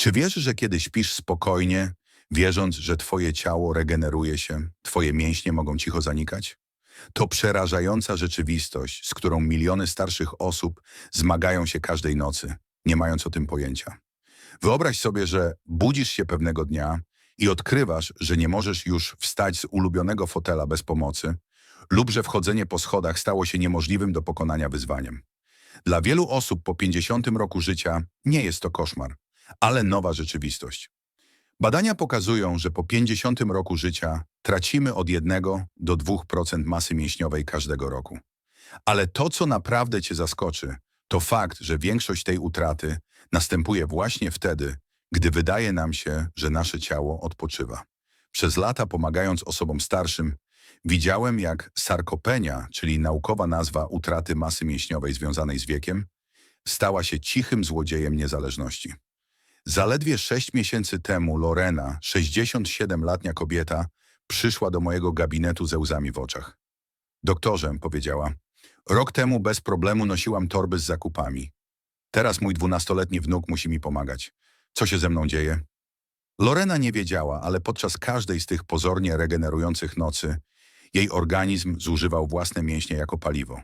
Czy wiesz, że kiedy śpisz spokojnie, wierząc, że twoje ciało regeneruje się, twoje mięśnie mogą cicho zanikać? To przerażająca rzeczywistość, z którą miliony starszych osób zmagają się każdej nocy, nie mając o tym pojęcia. Wyobraź sobie, że budzisz się pewnego dnia i odkrywasz, że nie możesz już wstać z ulubionego fotela bez pomocy lub że wchodzenie po schodach stało się niemożliwym do pokonania wyzwaniem. Dla wielu osób po 50 roku życia nie jest to koszmar, ale nowa rzeczywistość. Badania pokazują, że po 50 roku życia tracimy od 1 do 2% masy mięśniowej każdego roku. Ale to, co naprawdę Cię zaskoczy, to fakt, że większość tej utraty następuje właśnie wtedy, gdy wydaje nam się, że nasze ciało odpoczywa. Przez lata pomagając osobom starszym, widziałem jak sarkopenia, czyli naukowa nazwa utraty masy mięśniowej związanej z wiekiem, stała się cichym złodziejem niezależności. Zaledwie sześć miesięcy temu Lorena, 67-letnia kobieta, przyszła do mojego gabinetu ze łzami w oczach. Doktorze, powiedziała, rok temu bez problemu nosiłam torby z zakupami. Teraz mój dwunastoletni wnuk musi mi pomagać. Co się ze mną dzieje? Lorena nie wiedziała, ale podczas każdej z tych pozornie regenerujących nocy jej organizm zużywał własne mięśnie jako paliwo.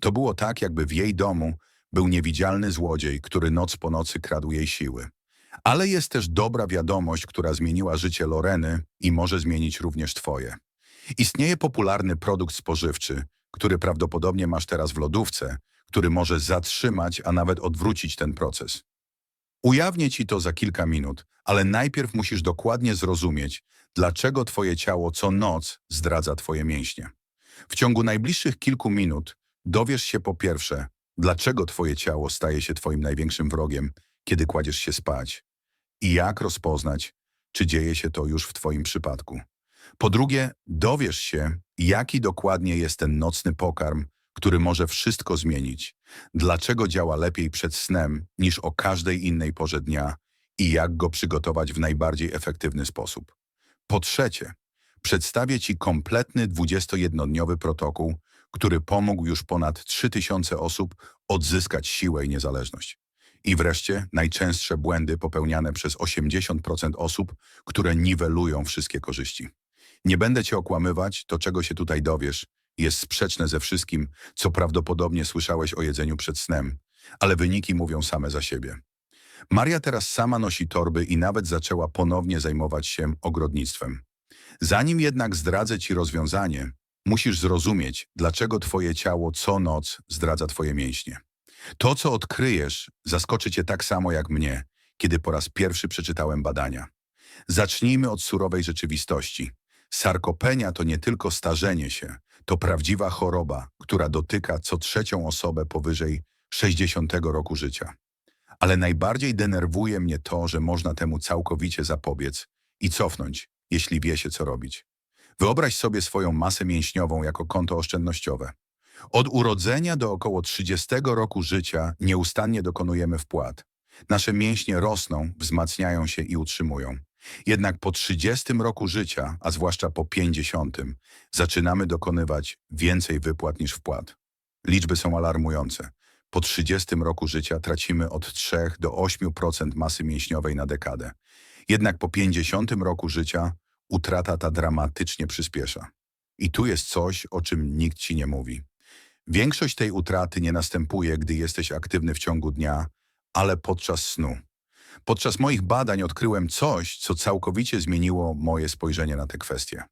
To było tak, jakby w jej domu był niewidzialny złodziej, który noc po nocy kradł jej siły. Ale jest też dobra wiadomość, która zmieniła życie Loreny i może zmienić również twoje. Istnieje popularny produkt spożywczy, który prawdopodobnie masz teraz w lodówce, który może zatrzymać, a nawet odwrócić ten proces. Ujawnię ci to za kilka minut, ale najpierw musisz dokładnie zrozumieć, dlaczego twoje ciało co noc zdradza twoje mięśnie. W ciągu najbliższych kilku minut dowiesz się po pierwsze, dlaczego twoje ciało staje się twoim największym wrogiem, kiedy kładziesz się spać i jak rozpoznać, czy dzieje się to już w twoim przypadku. Po drugie, dowiesz się, jaki dokładnie jest ten nocny pokarm, który może wszystko zmienić, dlaczego działa lepiej przed snem niż o każdej innej porze dnia i jak go przygotować w najbardziej efektywny sposób. Po trzecie, przedstawię Ci kompletny 21-dniowy protokół, który pomógł już ponad 3000 osób odzyskać siłę i niezależność. I wreszcie najczęstsze błędy popełniane przez 80% osób, które niwelują wszystkie korzyści. Nie będę Cię okłamywać, to czego się tutaj dowiesz, jest sprzeczne ze wszystkim, co prawdopodobnie słyszałeś o jedzeniu przed snem, ale wyniki mówią same za siebie. Maria teraz sama nosi torby i nawet zaczęła ponownie zajmować się ogrodnictwem. Zanim jednak zdradzę Ci rozwiązanie, musisz zrozumieć, dlaczego Twoje ciało co noc zdradza Twoje mięśnie. To, co odkryjesz, zaskoczy Cię tak samo jak mnie, kiedy po raz pierwszy przeczytałem badania. Zacznijmy od surowej rzeczywistości. Sarkopenia to nie tylko starzenie się, to prawdziwa choroba, która dotyka co trzecią osobę powyżej 60 roku życia. Ale najbardziej denerwuje mnie to, że można temu całkowicie zapobiec i cofnąć, jeśli wie się, co robić. Wyobraź sobie swoją masę mięśniową jako konto oszczędnościowe. Od urodzenia do około 30 roku życia nieustannie dokonujemy wpłat. Nasze mięśnie rosną, wzmacniają się i utrzymują. Jednak po 30 roku życia, a zwłaszcza po 50, zaczynamy dokonywać więcej wypłat niż wpłat. Liczby są alarmujące. Po 30 roku życia tracimy od 3 do 8% masy mięśniowej na dekadę. Jednak po 50 roku życia utrata ta dramatycznie przyspiesza. I tu jest coś, o czym nikt ci nie mówi. Większość tej utraty nie następuje, gdy jesteś aktywny w ciągu dnia, ale podczas snu. Podczas moich badań odkryłem coś, co całkowicie zmieniło moje spojrzenie na tę kwestię.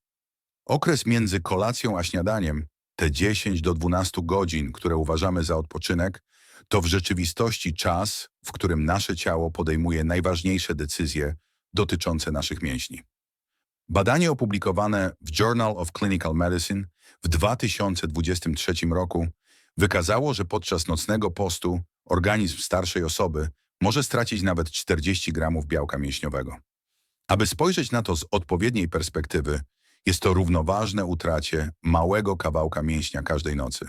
Okres między kolacją a śniadaniem, te 10 do 12 godzin, które uważamy za odpoczynek, to w rzeczywistości czas, w którym nasze ciało podejmuje najważniejsze decyzje dotyczące naszych mięśni. Badanie opublikowane w Journal of Clinical Medicine w 2023 roku wykazało, że podczas nocnego postu organizm starszej osoby może stracić nawet 40 gramów białka mięśniowego. Aby spojrzeć na to z odpowiedniej perspektywy, jest to równoważne utracie małego kawałka mięśnia każdej nocy.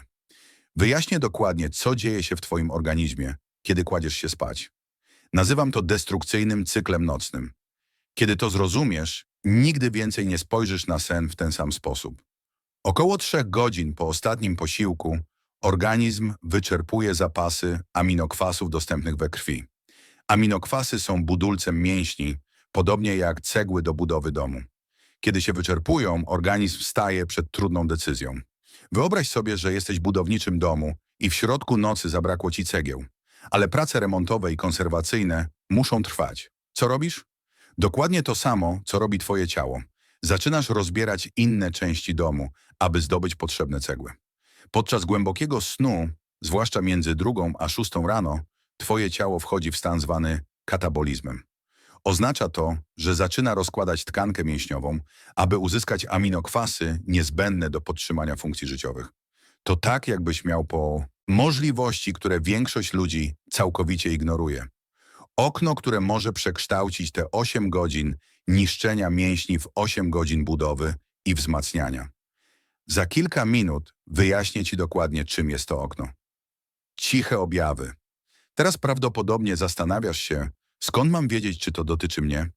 Wyjaśnię dokładnie, co dzieje się w Twoim organizmie, kiedy kładziesz się spać. Nazywam to destrukcyjnym cyklem nocnym. Kiedy to zrozumiesz, nigdy więcej nie spojrzysz na sen w ten sam sposób. Około trzech godzin po ostatnim posiłku organizm wyczerpuje zapasy aminokwasów dostępnych we krwi. Aminokwasy są budulcem mięśni, podobnie jak cegły do budowy domu. Kiedy się wyczerpują, organizm staje przed trudną decyzją. Wyobraź sobie, że jesteś budowniczym domu i w środku nocy zabrakło ci cegieł. Ale prace remontowe i konserwacyjne muszą trwać. Co robisz? Dokładnie to samo, co robi twoje ciało. Zaczynasz rozbierać inne części domu, aby zdobyć potrzebne cegły. Podczas głębokiego snu, zwłaszcza między drugą a szóstą rano, twoje ciało wchodzi w stan zwany katabolizmem. Oznacza to, że zaczyna rozkładać tkankę mięśniową, aby uzyskać aminokwasy niezbędne do podtrzymania funkcji życiowych. To tak, jakbyś miał po możliwości, które większość ludzi całkowicie ignoruje. Okno, które może przekształcić te 8 godzin niszczenia mięśni w 8 godzin budowy i wzmacniania. Za kilka minut wyjaśnię Ci dokładnie, czym jest to okno. Ciche objawy. Teraz prawdopodobnie zastanawiasz się, skąd mam wiedzieć, czy to dotyczy mnie?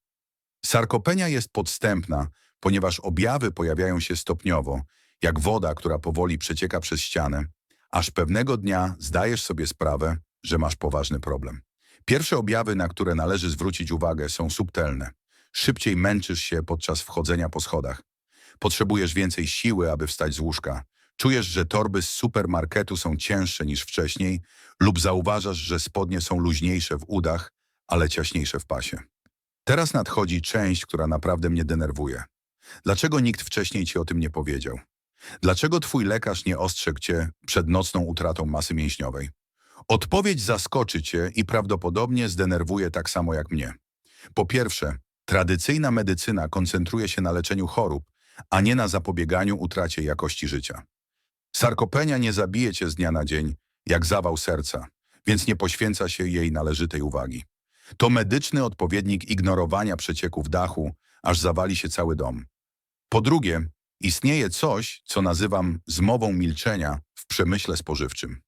Sarkopenia jest podstępna, ponieważ objawy pojawiają się stopniowo, jak woda, która powoli przecieka przez ścianę, aż pewnego dnia zdajesz sobie sprawę, że masz poważny problem. Pierwsze objawy, na które należy zwrócić uwagę, są subtelne. Szybciej męczysz się podczas wchodzenia po schodach. Potrzebujesz więcej siły, aby wstać z łóżka. Czujesz, że torby z supermarketu są cięższe niż wcześniej lub zauważasz, że spodnie są luźniejsze w udach, ale ciaśniejsze w pasie. Teraz nadchodzi część, która naprawdę mnie denerwuje. Dlaczego nikt wcześniej ci o tym nie powiedział? Dlaczego twój lekarz nie ostrzegł cię przed nocną utratą masy mięśniowej? Odpowiedź zaskoczy cię i prawdopodobnie zdenerwuje tak samo jak mnie. Po pierwsze, tradycyjna medycyna koncentruje się na leczeniu chorób, a nie na zapobieganiu utracie jakości życia. Sarkopenia nie zabije cię z dnia na dzień, jak zawał serca, więc nie poświęca się jej należytej uwagi. To medyczny odpowiednik ignorowania przecieków dachu, aż zawali się cały dom. Po drugie, istnieje coś, co nazywam zmową milczenia w przemyśle spożywczym.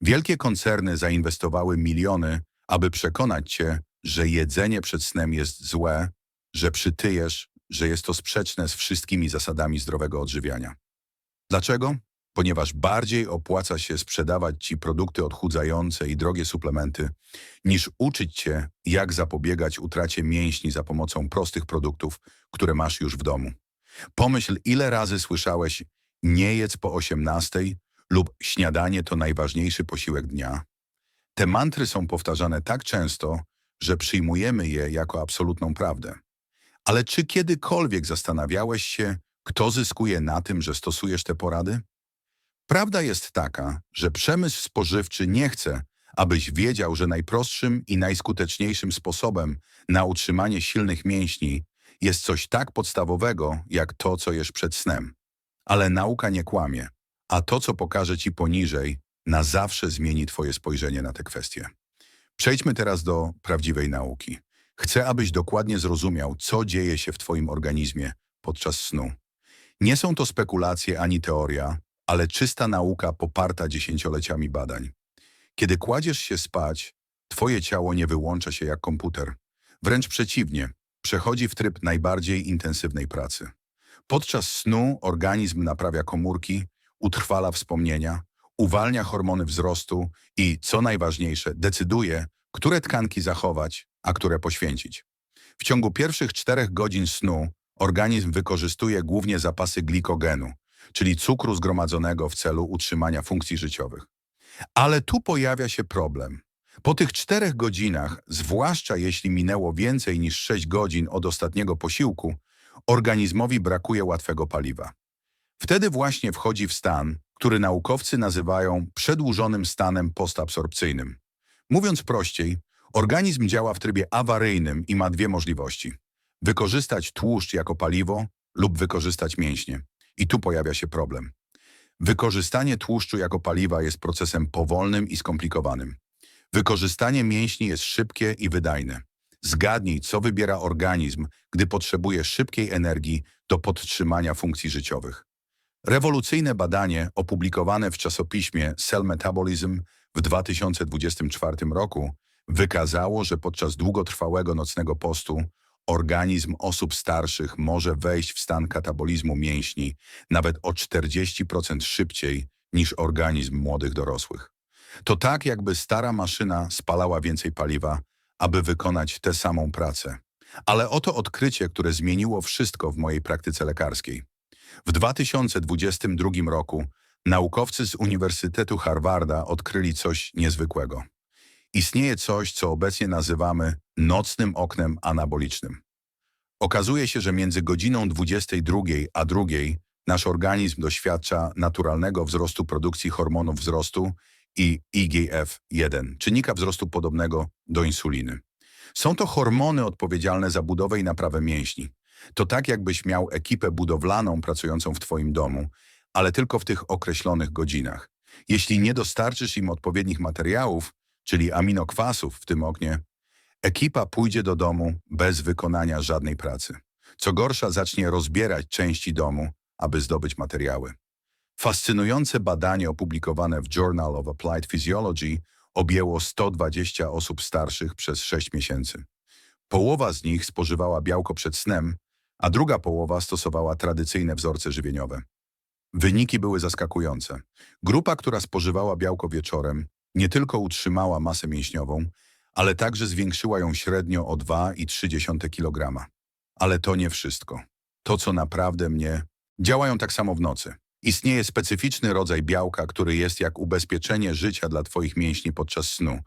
Wielkie koncerny zainwestowały miliony, aby przekonać cię, że jedzenie przed snem jest złe, że przytyjesz, że jest to sprzeczne z wszystkimi zasadami zdrowego odżywiania. Dlaczego? Ponieważ bardziej opłaca się sprzedawać ci produkty odchudzające i drogie suplementy, niż uczyć cię, jak zapobiegać utracie mięśni za pomocą prostych produktów, które masz już w domu. Pomyśl, ile razy słyszałeś nie jedz po 18 lub śniadanie to najważniejszy posiłek dnia. Te mantry są powtarzane tak często, że przyjmujemy je jako absolutną prawdę. Ale czy kiedykolwiek zastanawiałeś się, kto zyskuje na tym, że stosujesz te porady? Prawda jest taka, że przemysł spożywczy nie chce, abyś wiedział, że najprostszym i najskuteczniejszym sposobem na utrzymanie silnych mięśni jest coś tak podstawowego, jak to, co jesz przed snem. Ale nauka nie kłamie, a to, co pokażę Ci poniżej, na zawsze zmieni Twoje spojrzenie na te kwestie. Przejdźmy teraz do prawdziwej nauki. Chcę, abyś dokładnie zrozumiał, co dzieje się w Twoim organizmie podczas snu. Nie są to spekulacje ani teoria, ale czysta nauka poparta dziesięcioleciami badań. Kiedy kładziesz się spać, Twoje ciało nie wyłącza się jak komputer. Wręcz przeciwnie, przechodzi w tryb najbardziej intensywnej pracy. Podczas snu organizm naprawia komórki, utrwala wspomnienia, uwalnia hormony wzrostu i, co najważniejsze, decyduje, które tkanki zachować, a które poświęcić. W ciągu pierwszych czterech godzin snu organizm wykorzystuje głównie zapasy glikogenu, czyli cukru zgromadzonego w celu utrzymania funkcji życiowych. Ale tu pojawia się problem. Po tych czterech godzinach, zwłaszcza jeśli minęło więcej niż 6 godzin od ostatniego posiłku, organizmowi brakuje łatwego paliwa. Wtedy właśnie wchodzi w stan, który naukowcy nazywają przedłużonym stanem postabsorpcyjnym. Mówiąc prościej, organizm działa w trybie awaryjnym i ma dwie możliwości. Wykorzystać tłuszcz jako paliwo lub wykorzystać mięśnie. I tu pojawia się problem. Wykorzystanie tłuszczu jako paliwa jest procesem powolnym i skomplikowanym. Wykorzystanie mięśni jest szybkie i wydajne. Zgadnij, co wybiera organizm, gdy potrzebuje szybkiej energii do podtrzymania funkcji życiowych. Rewolucyjne badanie opublikowane w czasopiśmie Cell Metabolism w 2024 roku wykazało, że podczas długotrwałego nocnego postu organizm osób starszych może wejść w stan katabolizmu mięśni nawet o 40% szybciej niż organizm młodych dorosłych. To tak, jakby stara maszyna spalała więcej paliwa, aby wykonać tę samą pracę. Ale oto odkrycie, które zmieniło wszystko w mojej praktyce lekarskiej. W 2022 roku naukowcy z Uniwersytetu Harvarda odkryli coś niezwykłego. Istnieje coś, co obecnie nazywamy nocnym oknem anabolicznym. Okazuje się, że między godziną 22 a 2 nasz organizm doświadcza naturalnego wzrostu produkcji hormonów wzrostu i IGF-1, czynnika wzrostu podobnego do insuliny. Są to hormony odpowiedzialne za budowę i naprawę mięśni. To tak, jakbyś miał ekipę budowlaną pracującą w Twoim domu, ale tylko w tych określonych godzinach. Jeśli nie dostarczysz im odpowiednich materiałów, czyli aminokwasów w tym oknie, ekipa pójdzie do domu bez wykonania żadnej pracy. Co gorsza, zacznie rozbierać części domu, aby zdobyć materiały. Fascynujące badanie opublikowane w Journal of Applied Physiology objęło 120 osób starszych przez 6 miesięcy. Połowa z nich spożywała białko przed snem, a druga połowa stosowała tradycyjne wzorce żywieniowe. Wyniki były zaskakujące. Grupa, która spożywała białko wieczorem, nie tylko utrzymała masę mięśniową, ale także zwiększyła ją średnio o 2,3 kg. Ale to nie wszystko. To, co naprawdę mnie... Działają tak samo w nocy. Istnieje specyficzny rodzaj białka, który jest jak ubezpieczenie życia dla Twoich mięśni podczas snu.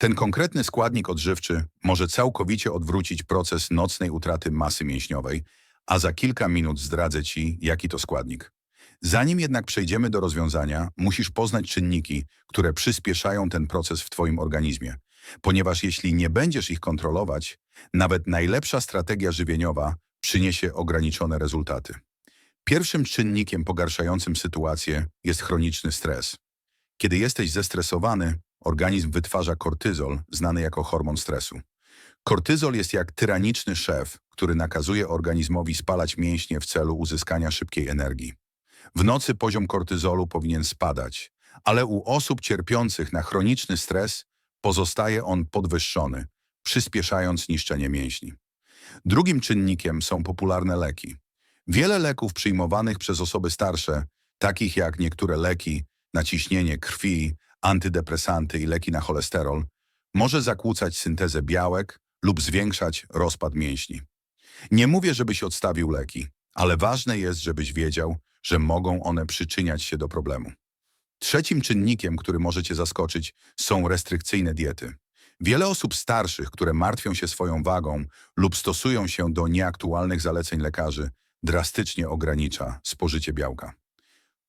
Ten konkretny składnik odżywczy może całkowicie odwrócić proces nocnej utraty masy mięśniowej, a za kilka minut zdradzę Ci, jaki to składnik. Zanim jednak przejdziemy do rozwiązania, musisz poznać czynniki, które przyspieszają ten proces w Twoim organizmie. Ponieważ jeśli nie będziesz ich kontrolować, nawet najlepsza strategia żywieniowa przyniesie ograniczone rezultaty. Pierwszym czynnikiem pogarszającym sytuację jest chroniczny stres. Kiedy jesteś zestresowany, organizm wytwarza kortyzol, znany jako hormon stresu. Kortyzol jest jak tyraniczny szef, który nakazuje organizmowi spalać mięśnie w celu uzyskania szybkiej energii. W nocy poziom kortyzolu powinien spadać, ale u osób cierpiących na chroniczny stres pozostaje on podwyższony, przyspieszając niszczenie mięśni. Drugim czynnikiem są popularne leki. Wiele leków przyjmowanych przez osoby starsze, takich jak niektóre leki na ciśnienie krwi, antydepresanty i leki na cholesterol, może zakłócać syntezę białek lub zwiększać rozpad mięśni. Nie mówię, żebyś odstawił leki, ale ważne jest, żebyś wiedział, że mogą one przyczyniać się do problemu. Trzecim czynnikiem, który może cię zaskoczyć, są restrykcyjne diety. Wiele osób starszych, które martwią się swoją wagą lub stosują się do nieaktualnych zaleceń lekarzy, drastycznie ogranicza spożycie białka.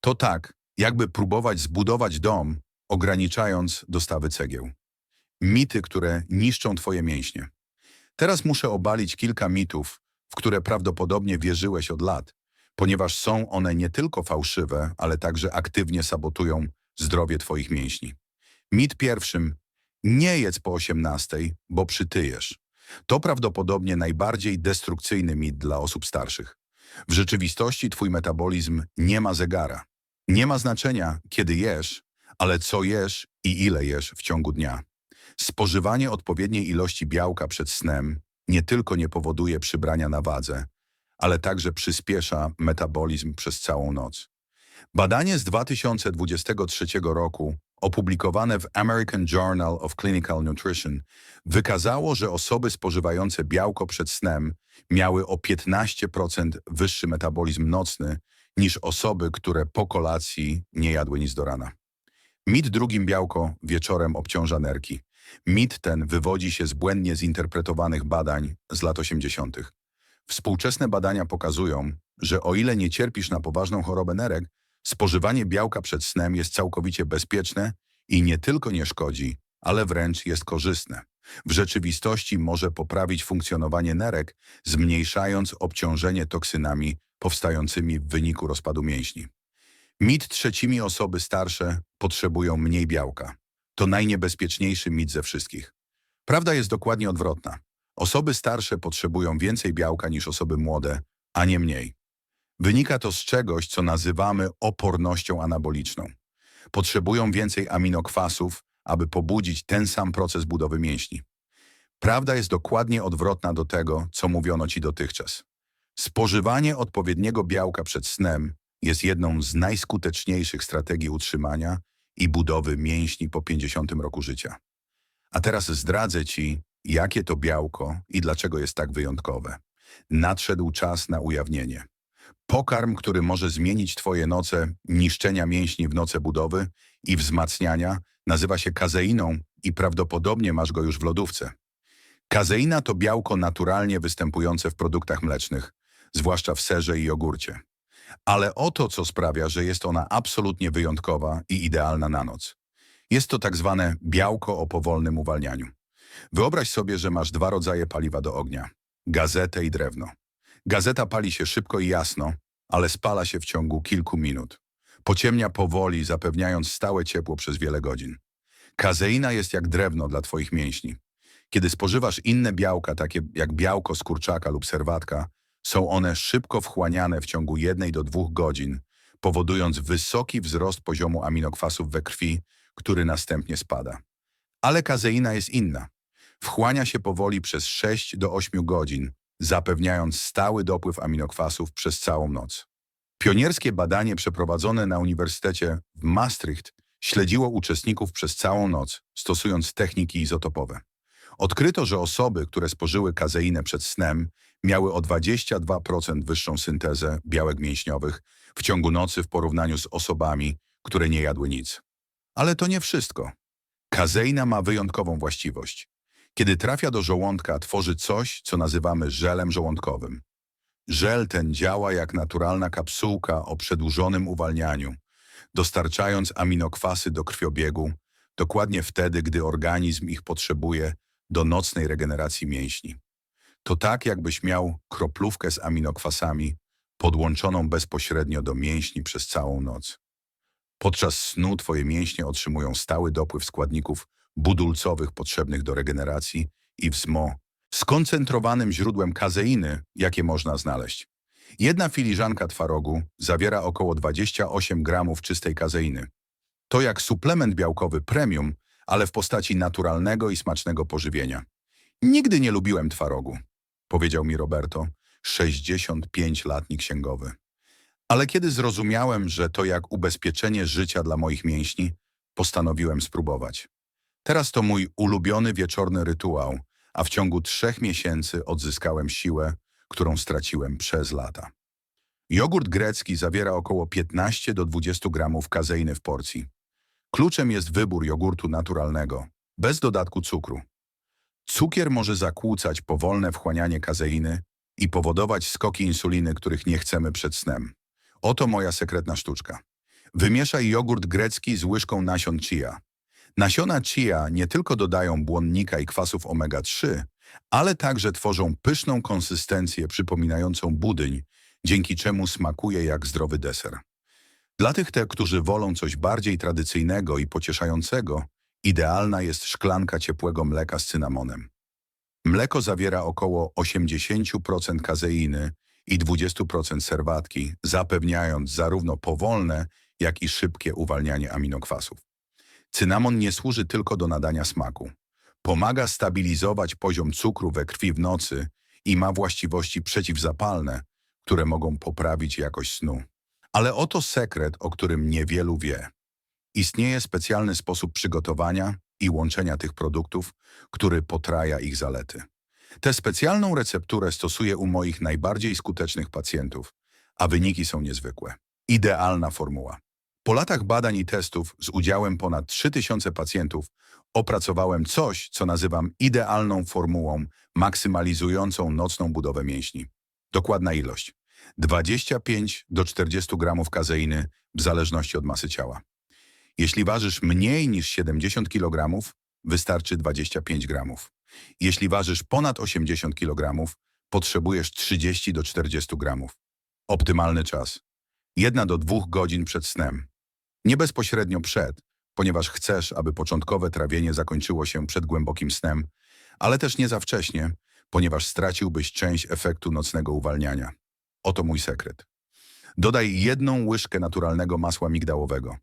To tak, jakby próbować zbudować dom, ograniczając dostawy cegieł. Mity, które niszczą twoje mięśnie. Teraz muszę obalić kilka mitów, w które prawdopodobnie wierzyłeś od lat, ponieważ są one nie tylko fałszywe, ale także aktywnie sabotują zdrowie twoich mięśni. Mit pierwszym. Nie jedz po 18, bo przytyjesz. To prawdopodobnie najbardziej destrukcyjny mit dla osób starszych. W rzeczywistości twój metabolizm nie ma zegara. Nie ma znaczenia, kiedy jesz, ale co jesz i ile jesz w ciągu dnia. Spożywanie odpowiedniej ilości białka przed snem nie tylko nie powoduje przybrania na wadze, ale także przyspiesza metabolizm przez całą noc. Badanie z 2023 roku, opublikowane w American Journal of Clinical Nutrition, wykazało, że osoby spożywające białko przed snem miały o 15% wyższy metabolizm nocny niż osoby, które po kolacji nie jadły nic do rana. Mit drugim białko wieczorem obciąża nerki. Mit ten wywodzi się z błędnie zinterpretowanych badań z lat 80. Współczesne badania pokazują, że o ile nie cierpisz na poważną chorobę nerek, spożywanie białka przed snem jest całkowicie bezpieczne i nie tylko nie szkodzi, ale wręcz jest korzystne. W rzeczywistości może poprawić funkcjonowanie nerek, zmniejszając obciążenie toksynami powstającymi w wyniku rozpadu mięśni. Mit trzecimi osoby starsze potrzebują mniej białka. To najniebezpieczniejszy mit ze wszystkich. Prawda jest dokładnie odwrotna. Osoby starsze potrzebują więcej białka niż osoby młode, a nie mniej. Wynika to z czegoś, co nazywamy opornością anaboliczną. Potrzebują więcej aminokwasów, aby pobudzić ten sam proces budowy mięśni. Prawda jest dokładnie odwrotna do tego, co mówiono ci dotychczas. Spożywanie odpowiedniego białka przed snem jest jedną z najskuteczniejszych strategii utrzymania i budowy mięśni po 50 roku życia. A teraz zdradzę ci, jakie to białko i dlaczego jest tak wyjątkowe. Nadszedł czas na ujawnienie. Pokarm, który może zmienić Twoje noce niszczenia mięśni w noce budowy i wzmacniania, nazywa się kazeiną i prawdopodobnie masz go już w lodówce. Kazeina to białko naturalnie występujące w produktach mlecznych, zwłaszcza w serze i jogurcie. Ale oto co sprawia, że jest ona absolutnie wyjątkowa i idealna na noc. Jest to tak zwane białko o powolnym uwalnianiu. Wyobraź sobie, że masz dwa rodzaje paliwa do ognia. Gazetę i drewno. Gazeta pali się szybko i jasno, ale spala się w ciągu kilku minut. Pociemnia powoli, zapewniając stałe ciepło przez wiele godzin. Kazeina jest jak drewno dla Twoich mięśni. Kiedy spożywasz inne białka, takie jak białko z kurczaka lub serwatka, są one szybko wchłaniane w ciągu jednej do dwóch godzin, powodując wysoki wzrost poziomu aminokwasów we krwi, który następnie spada. Ale kazeina jest inna. Wchłania się powoli przez 6 do 8 godzin, zapewniając stały dopływ aminokwasów przez całą noc. Pionierskie badanie przeprowadzone na Uniwersytecie w Maastricht śledziło uczestników przez całą noc, stosując techniki izotopowe. Odkryto, że osoby, które spożyły kazeinę przed snem, miały o 22% wyższą syntezę białek mięśniowych w ciągu nocy w porównaniu z osobami, które nie jadły nic. Ale to nie wszystko. Kazeina ma wyjątkową właściwość. Kiedy trafia do żołądka, tworzy coś, co nazywamy żelem żołądkowym. Żel ten działa jak naturalna kapsułka o przedłużonym uwalnianiu, dostarczając aminokwasy do krwiobiegu dokładnie wtedy, gdy organizm ich potrzebuje do nocnej regeneracji mięśni. To tak, jakbyś miał kroplówkę z aminokwasami podłączoną bezpośrednio do mięśni przez całą noc. Podczas snu twoje mięśnie otrzymują stały dopływ składników budulcowych potrzebnych do regeneracji i wzmo, skoncentrowanym źródłem kazeiny, jakie można znaleźć. Jedna filiżanka twarogu zawiera około 28 gramów czystej kazeiny. To jak suplement białkowy premium, ale w postaci naturalnego i smacznego pożywienia. Nigdy nie lubiłem twarogu, powiedział mi Roberto, 65-latni księgowy. Ale kiedy zrozumiałem, że to jak ubezpieczenie życia dla moich mięśni, postanowiłem spróbować. Teraz to mój ulubiony wieczorny rytuał, a w ciągu trzech miesięcy odzyskałem siłę, którą straciłem przez lata. Jogurt grecki zawiera około 15 do 20 gramów kazeiny w porcji. Kluczem jest wybór jogurtu naturalnego, bez dodatku cukru. Cukier może zakłócać powolne wchłanianie kazeiny i powodować skoki insuliny, których nie chcemy przed snem. Oto moja sekretna sztuczka. Wymieszaj jogurt grecki z łyżką nasion chia. Nasiona chia nie tylko dodają błonnika i kwasów omega-3, ale także tworzą pyszną konsystencję przypominającą budyń, dzięki czemu smakuje jak zdrowy deser. Dla tych te, którzy wolą coś bardziej tradycyjnego i pocieszającego, idealna jest szklanka ciepłego mleka z cynamonem. Mleko zawiera około 80% kazeiny i 20% serwatki, zapewniając zarówno powolne, jak i szybkie uwalnianie aminokwasów. Cynamon nie służy tylko do nadania smaku. Pomaga stabilizować poziom cukru we krwi w nocy i ma właściwości przeciwzapalne, które mogą poprawić jakość snu. Ale oto sekret, o którym niewielu wie. Istnieje specjalny sposób przygotowania i łączenia tych produktów, który potraja ich zalety. Tę specjalną recepturę stosuję u moich najbardziej skutecznych pacjentów, a wyniki są niezwykłe. Idealna formuła. Po latach badań i testów z udziałem ponad 3000 pacjentów opracowałem coś, co nazywam idealną formułą maksymalizującą nocną budowę mięśni. Dokładna ilość. 25 do 40 gramów kazeiny w zależności od masy ciała. Jeśli ważysz mniej niż 70 kg, wystarczy 25 gramów. Jeśli ważysz ponad 80 kg, potrzebujesz 30 do 40 gramów. Optymalny czas. Jedna do dwóch godzin przed snem. Nie bezpośrednio przed, ponieważ chcesz, aby początkowe trawienie zakończyło się przed głębokim snem, ale też nie za wcześnie, ponieważ straciłbyś część efektu nocnego uwalniania. Oto mój sekret. Dodaj jedną łyżkę naturalnego masła migdałowego.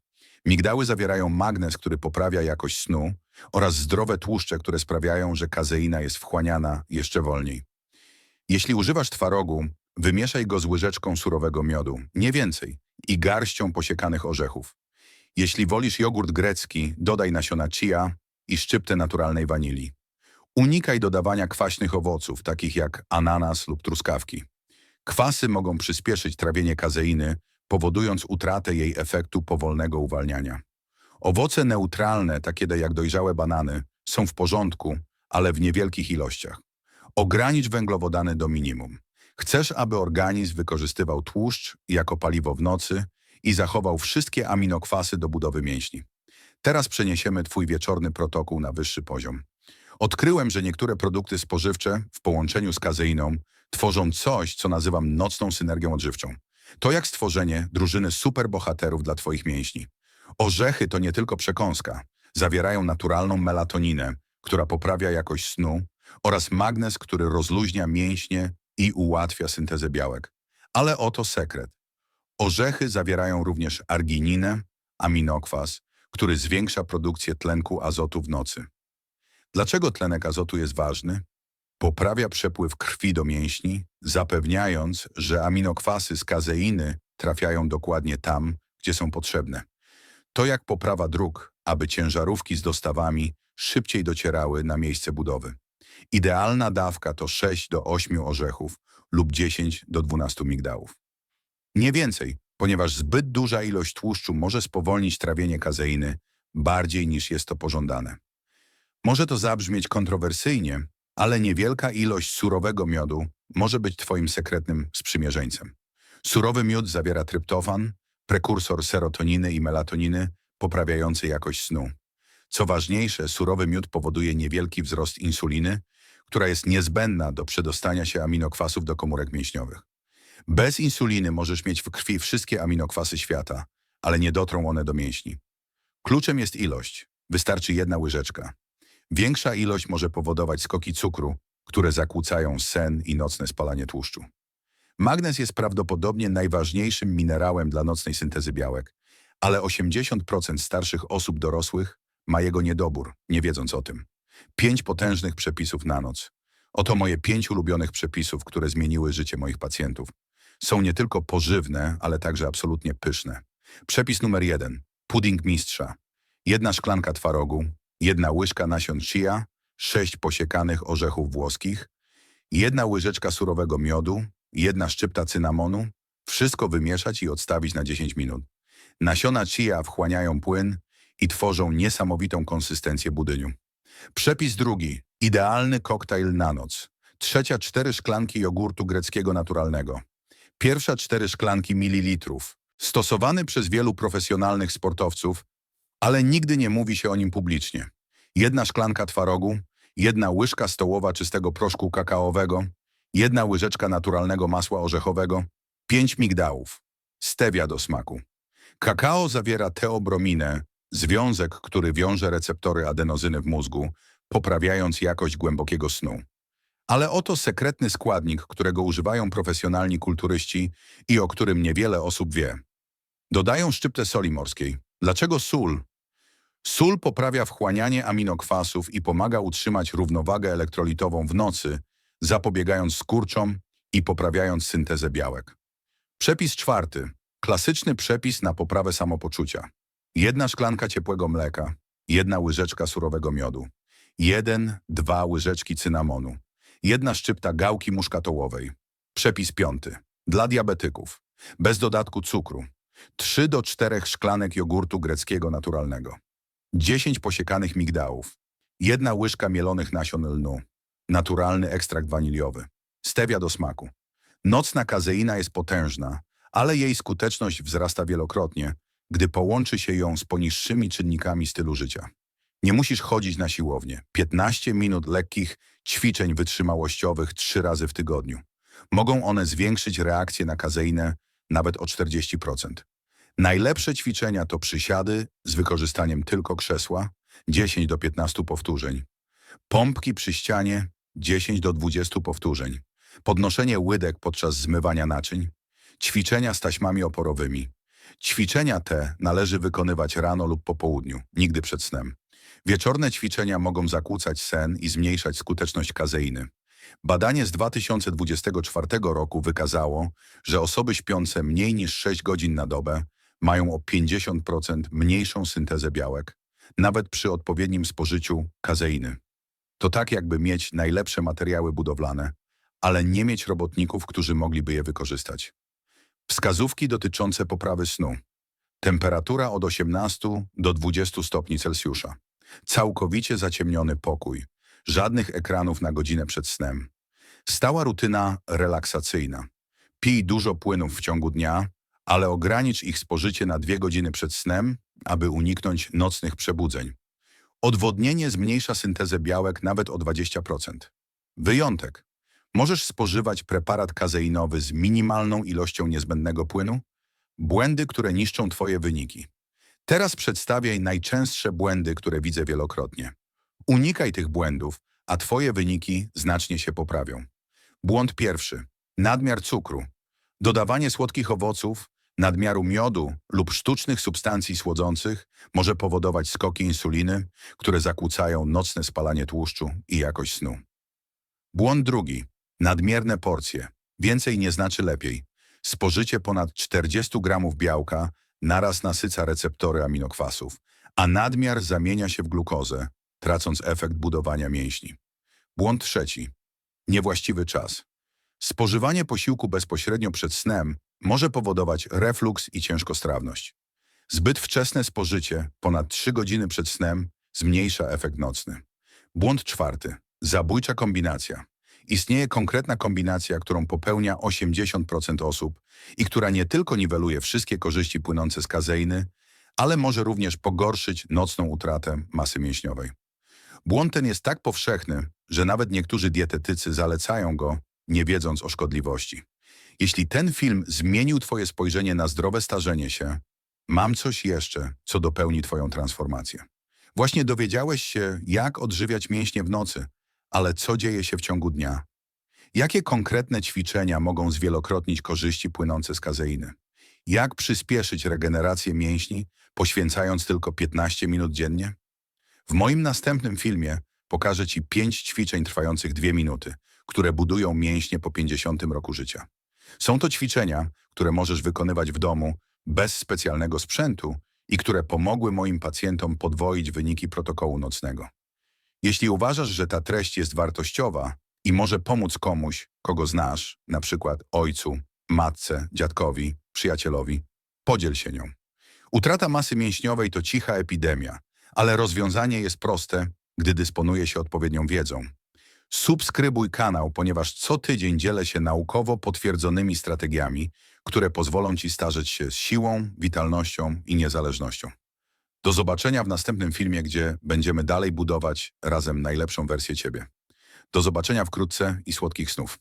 Migdały zawierają magnez, który poprawia jakość snu oraz zdrowe tłuszcze, które sprawiają, że kazeina jest wchłaniana jeszcze wolniej. Jeśli używasz twarogu, wymieszaj go z łyżeczką surowego miodu, nie więcej, i garścią posiekanych orzechów. Jeśli wolisz jogurt grecki, dodaj nasiona chia i szczyptę naturalnej wanilii. Unikaj dodawania kwaśnych owoców, takich jak ananas lub truskawki. Kwasy mogą przyspieszyć trawienie kazeiny, powodując utratę jej efektu powolnego uwalniania. Owoce neutralne, takie jak dojrzałe banany, są w porządku, ale w niewielkich ilościach. Ogranicz węglowodany do minimum. Chcesz, aby organizm wykorzystywał tłuszcz jako paliwo w nocy i zachował wszystkie aminokwasy do budowy mięśni. Teraz przeniesiemy Twój wieczorny protokół na wyższy poziom. Odkryłem, że niektóre produkty spożywcze w połączeniu z kazeiną tworzą coś, co nazywam nocną synergią odżywczą. To jak stworzenie drużyny superbohaterów dla Twoich mięśni. Orzechy to nie tylko przekąska. Zawierają naturalną melatoninę, która poprawia jakość snu oraz magnez, który rozluźnia mięśnie i ułatwia syntezę białek. Ale oto sekret. Orzechy zawierają również argininę, aminokwas, który zwiększa produkcję tlenku azotu w nocy. Dlaczego tlenek azotu jest ważny? Poprawia przepływ krwi do mięśni, zapewniając, że aminokwasy z kazeiny trafiają dokładnie tam, gdzie są potrzebne. To jak poprawa dróg, aby ciężarówki z dostawami szybciej docierały na miejsce budowy. Idealna dawka to 6 do 8 orzechów lub 10 do 12 migdałów. Nie więcej, ponieważ zbyt duża ilość tłuszczu może spowolnić trawienie kazeiny bardziej niż jest to pożądane. Może to zabrzmieć kontrowersyjnie, ale niewielka ilość surowego miodu może być Twoim sekretnym sprzymierzeńcem. Surowy miód zawiera tryptofan, prekursor serotoniny i melatoniny, poprawiający jakość snu. Co ważniejsze, surowy miód powoduje niewielki wzrost insuliny, która jest niezbędna do przedostania się aminokwasów do komórek mięśniowych. Bez insuliny możesz mieć w krwi wszystkie aminokwasy świata, ale nie dotrą one do mięśni. Kluczem jest ilość. Wystarczy jedna łyżeczka. Większa ilość może powodować skoki cukru, które zakłócają sen i nocne spalanie tłuszczu. Magnez jest prawdopodobnie najważniejszym minerałem dla nocnej syntezy białek, ale 80% starszych osób dorosłych ma jego niedobór, nie wiedząc o tym. Pięć potężnych przepisów na noc. Oto moje pięć ulubionych przepisów, które zmieniły życie moich pacjentów. Są nie tylko pożywne, ale także absolutnie pyszne. Przepis numer jeden. Pudding mistrza. Jedna szklanka twarogu, jedna łyżka nasion chia, sześć posiekanych orzechów włoskich, jedna łyżeczka surowego miodu, jedna szczypta cynamonu, wszystko wymieszać i odstawić na 10 minut. Nasiona chia wchłaniają płyn i tworzą niesamowitą konsystencję budyniu. Przepis drugi. Idealny koktajl na noc. Trzecia cztery szklanki jogurtu greckiego naturalnego. Pierwsza cztery szklanki mililitrów. Stosowany przez wielu profesjonalnych sportowców, ale nigdy nie mówi się o nim publicznie. Jedna szklanka twarogu, jedna łyżka stołowa czystego proszku kakaowego, jedna łyżeczka naturalnego masła orzechowego, pięć migdałów, stevia do smaku. Kakao zawiera teobrominę, związek, który wiąże receptory adenozyny w mózgu, poprawiając jakość głębokiego snu. Ale oto sekretny składnik, którego używają profesjonalni kulturyści i o którym niewiele osób wie. Dodają szczyptę soli morskiej. Dlaczego sól? Sól poprawia wchłanianie aminokwasów i pomaga utrzymać równowagę elektrolitową w nocy, zapobiegając skurczom i poprawiając syntezę białek. Przepis czwarty. Klasyczny przepis na poprawę samopoczucia. Jedna szklanka ciepłego mleka, jedna łyżeczka surowego miodu, jeden, dwa łyżeczki cynamonu, jedna szczypta gałki muszkatołowej. Przepis piąty. Dla diabetyków. Bez dodatku cukru. 3 do 4 szklanek jogurtu greckiego naturalnego. 10 posiekanych migdałów. Jedna łyżka mielonych nasion lnu. Naturalny ekstrakt waniliowy. Stevia do smaku. Nocna kazeina jest potężna, ale jej skuteczność wzrasta wielokrotnie, gdy połączy się ją z poniższymi czynnikami stylu życia. Nie musisz chodzić na siłownię. 15 minut lekkich ćwiczeń wytrzymałościowych trzy razy w tygodniu. Mogą one zwiększyć reakcję na kazeinę nawet o 40%. Najlepsze ćwiczenia to przysiady z wykorzystaniem tylko krzesła, 10 do 15 powtórzeń. Pompki przy ścianie, 10 do 20 powtórzeń. Podnoszenie łydek podczas zmywania naczyń. Ćwiczenia z taśmami oporowymi. Ćwiczenia te należy wykonywać rano lub po południu, nigdy przed snem. Wieczorne ćwiczenia mogą zakłócać sen i zmniejszać skuteczność kazeiny. Badanie z 2024 roku wykazało, że osoby śpiące mniej niż 6 godzin na dobę mają o 50% mniejszą syntezę białek, nawet przy odpowiednim spożyciu kazeiny. To tak jakby mieć najlepsze materiały budowlane, ale nie mieć robotników, którzy mogliby je wykorzystać. Wskazówki dotyczące poprawy snu. Temperatura od 18 do 20 stopni Celsjusza. Całkowicie zaciemniony pokój. Żadnych ekranów na godzinę przed snem. Stała rutyna relaksacyjna. Pij dużo płynów w ciągu dnia, ale ogranicz ich spożycie na dwie godziny przed snem, aby uniknąć nocnych przebudzeń. Odwodnienie zmniejsza syntezę białek nawet o 20%. Wyjątek. Możesz spożywać preparat kazeinowy z minimalną ilością niezbędnego płynu? Błędy, które niszczą Twoje wyniki. Teraz przedstawiaj najczęstsze błędy, które widzę wielokrotnie. Unikaj tych błędów, a Twoje wyniki znacznie się poprawią. Błąd pierwszy. Nadmiar cukru. Dodawanie słodkich owoców, nadmiaru miodu lub sztucznych substancji słodzących może powodować skoki insuliny, które zakłócają nocne spalanie tłuszczu i jakość snu. Błąd drugi. Nadmierne porcje. Więcej nie znaczy lepiej. Spożycie ponad 40 gramów białka naraz nasyca receptory aminokwasów, a nadmiar zamienia się w glukozę, tracąc efekt budowania mięśni. Błąd trzeci. Niewłaściwy czas. Spożywanie posiłku bezpośrednio przed snem może powodować refluks i ciężkostrawność. Zbyt wczesne spożycie, ponad 3 godziny przed snem, zmniejsza efekt nocny. Błąd czwarty. Zabójcza kombinacja. Istnieje konkretna kombinacja, którą popełnia 80% osób i która nie tylko niweluje wszystkie korzyści płynące z kazeiny, ale może również pogorszyć nocną utratę masy mięśniowej. Błąd ten jest tak powszechny, że nawet niektórzy dietetycy zalecają go, nie wiedząc o szkodliwości. Jeśli ten film zmienił Twoje spojrzenie na zdrowe starzenie się, mam coś jeszcze, co dopełni Twoją transformację. Właśnie dowiedziałeś się, jak odżywiać mięśnie w nocy, ale co dzieje się w ciągu dnia? Jakie konkretne ćwiczenia mogą zwielokrotnić korzyści płynące z kazeiny? Jak przyspieszyć regenerację mięśni, poświęcając tylko 15 minut dziennie? W moim następnym filmie pokażę Ci 5 ćwiczeń trwających 2 minuty, które budują mięśnie po 50 roku życia. Są to ćwiczenia, które możesz wykonywać w domu bez specjalnego sprzętu i które pomogły moim pacjentom podwoić wyniki protokołu nocnego. Jeśli uważasz, że ta treść jest wartościowa i może pomóc komuś, kogo znasz, na przykład ojcu, matce, dziadkowi, przyjacielowi, podziel się nią. Utrata masy mięśniowej to cicha epidemia, ale rozwiązanie jest proste, gdy dysponuje się odpowiednią wiedzą. Subskrybuj kanał, ponieważ co tydzień dzielę się naukowo potwierdzonymi strategiami, które pozwolą Ci starzeć się z siłą, witalnością i niezależnością. Do zobaczenia w następnym filmie, gdzie będziemy dalej budować razem najlepszą wersję Ciebie. Do zobaczenia wkrótce i słodkich snów.